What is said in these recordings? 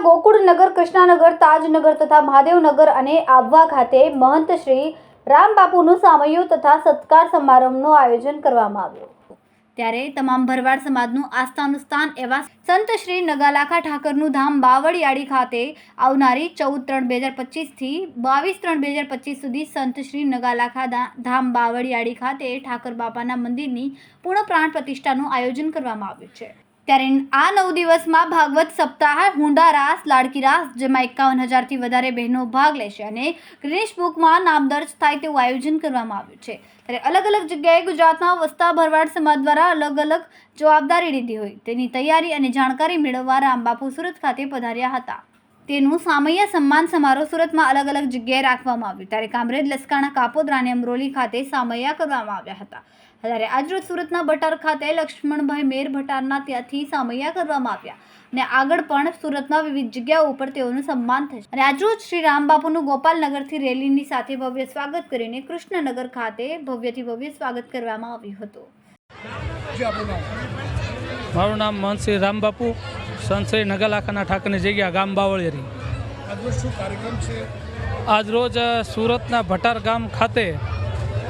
વિસ્તારમાં ગોકુળનગર કૃષ્ણાનગર, તાજનગર તથા મહાદેવનગર અને આબવા ખાતે મહંત શ્રી રામબાપુનું સામયો તથા સત્કાર સમારંભનું આયોજન કરવામાં આવ્યું ત્યારે તમામ ભરવાડ સમાજનું આસ્થાનું સ્થાન એવા સંત શ્રી નગાલાખા ઠાકરનું ધામ બાવળિયાળી ખાતે આવનારી ચૌદ ત્રણ બે હજાર પચીસથી બાવીસ ત્રણ બે હજાર પચીસ સુધી સંત શ્રી નગાલાખા ધામ બાવળિયાળી ખાતે ઠાકર બાપાના મંદિરની પૂર્ણ પ્રાણ પ્રતિષ્ઠાનું આયોજન કરવામાં આવ્યું છે. ત્યારે આ નવ દિવસમાં ભાગવત સપ્તાહ, હુંડા રાસ, લાડકી રાસ, જેમાં એકાવન હજારથી વધારે બહેનો ભાગ લેશે અને ગ્રીનિશ બુકમાં નામ દર્જ થાય તેવું આયોજન કરવામાં આવ્યું છે. ત્યારે અલગ અલગ જગ્યાએ ગુજરાતના વસતા ભરવાડ સમાજ દ્વારા અલગ અલગ જવાબદારી લીધી હોય તેની તૈયારી અને જાણકારી મેળવવા રામબાપુ સુરત ખાતે પધાર્યા હતા. તેનું સામૈયા સન્માન સમારોહ સુરતમાં અલગ અલગ જગ્યાએ રાખવામાં આવ્યું. ત્યારે કામરેજ, લસકાણા કાપોદ્રા અને અમરોલી ખાતે સામૈયા કરવામાં આવ્યા હતા. ત્યારે આજરોજ સુરતના ભટાર ખાતે લક્ષ્મણભાઈ મેર ભટારના ત્યાંથી સામૈયા કરવામાં આવ્યા અને આગળ પણ સુરતમાં વિવિધ જગ્યાઓ ઉપર તેઓનું સન્માન થશે. અને આજરોજ શ્રી રામબાપુનું ગોપાલનગરથી રેલીની સાથે ભવ્ય સ્વાગત કરીને કૃષ્ણનગર ખાતે ભવ્યથી ભવ્ય સ્વાગત કરવામાં આવ્યું હતું. મારું નામ મહંતશ્રી રામબાપુ સંતશ્રી નગરલાખાના ઠાકરની જગ્યા ગામ બાવળિયરી. આજ રોજ આજરોજ સુરતના ભટાર ગામ ખાતે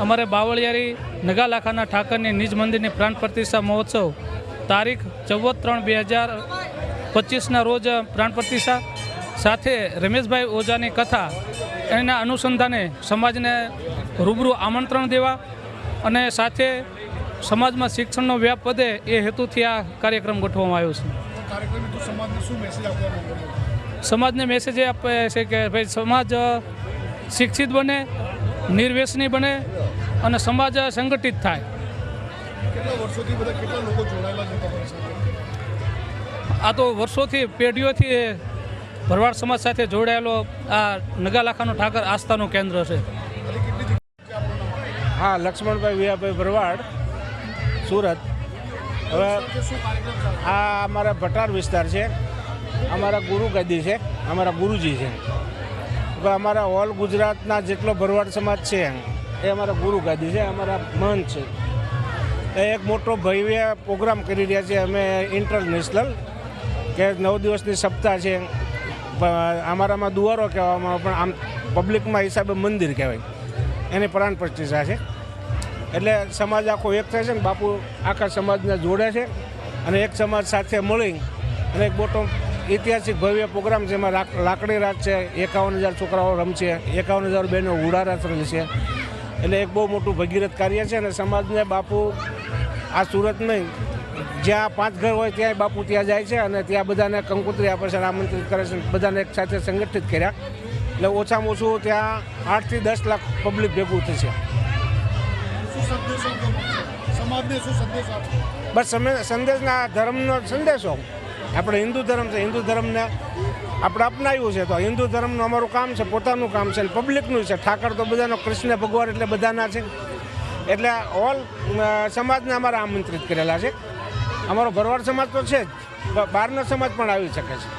અમારે બાવળિયારી નગાલાખાના ઠાકરની નિજ મંદિરની પ્રાણ પ્રતિષ્ઠા મહોત્સવ તારીખ ચૌદ ત્રણ બે હજાર પચીસના રોજ પ્રાણ પ્રતિષ્ઠા. સાથે રમેશભાઈ ઓઝાની કથા એના અનુસંધાને સમાજને રૂબરૂ આમંત્રણ દેવા અને સાથે સમાજમાં શિક્ષણનો વ્યાપ વધે એ હેતુથી આ કાર્યક્રમ ગોઠવવામાં આવ્યો છે. સમાજને મેસેજ આપે છે કે ભાઈ સમાજ શિક્ષિત બને નિર્વ્યસની બને અને સમાજ સંગઠિત થાય. કેટલા વર્ષોથી બધા કેટલા લોકો જોડાયેલા છે તમારી સાથે? આ તો વર્ષોથી પેઢીઓથી ભરવાડ સમાજ સાથે જોડાયેલો આ નગાલાખાનો ઠાકર આસ્થાનું કેન્દ્ર છે. હા લક્ષ્મણભાઈ વિયાભાઈ ભરવાડ સુરત. હવે આ અમારા ભટાર વિસ્તાર છે. અમારા ગુરુ ગાદી છે અમારા ગુરુજી છે. હવે અમારા ઓલ ગુજરાતના જેટલો ભરવાડ સમાજ છે એ અમારા ગુરુ ગાદી છે, અમારા મહંત છે. એ એક મોટો ભવ્ય પ્રોગ્રામ કરી રહ્યા છે, અમે ઇન્ટરનેશનલ કે નવ દિવસની સપ્તાહ છે. અમારામાં દુવારો કહેવામાં પણ આમ પબ્લિકમાં હિસાબે મંદિર કહેવાય. એની પ્રાણ પ્રતિષ્ઠા છે. એટલે સમાજ આખો એક થાય છે ને, બાપુ આખા સમાજને જોડે છે અને એક સમાજ સાથે મળી અને એક મોટો ઐતિહાસિક ભવ્ય પ્રોગ્રામ એમાં લાકડી રાત છે, એકાવન હજાર છોકરાઓ રમશે, એકાવન હજાર બહેનો ઉડા રાત રમશે. એટલે એક બહુ મોટું ભગીરથ કાર્ય છે અને સમાજને બાપુ આ સુરત નહીં જ્યાં પાંચ ઘર હોય ત્યાં બાપુ ત્યાં જાય છે અને ત્યાં બધાને કંકોત્રી આપે છે આમંત્રિત કરે છે. બધાને એક સાથે સંગઠિત કર્યા. એટલે ઓછામાં ઓછું ત્યાં આઠથી દસ લાખ પબ્લિક ભેગું થશે. બસ સંદેશના ધર્મનો સંદેશો. આપણે હિન્દુ ધર્મ છે. હિન્દુ ધર્મને આપણે અપનાવ્યું છે. તો હિન્દુ ધર્મનું અમારું કામ છે, પોતાનું કામ છે, પબ્લિકનું છે. ઠાકર તો બધાનો કૃષ્ણ ભગવાન એટલે બધાના છે. એટલે ઓલ સમાજને અમારે આમંત્રિત કરેલા છે. અમારો ભરવાડ સમાજ તો છે જ. બહારનો સમાજ પણ આવી શકે છે.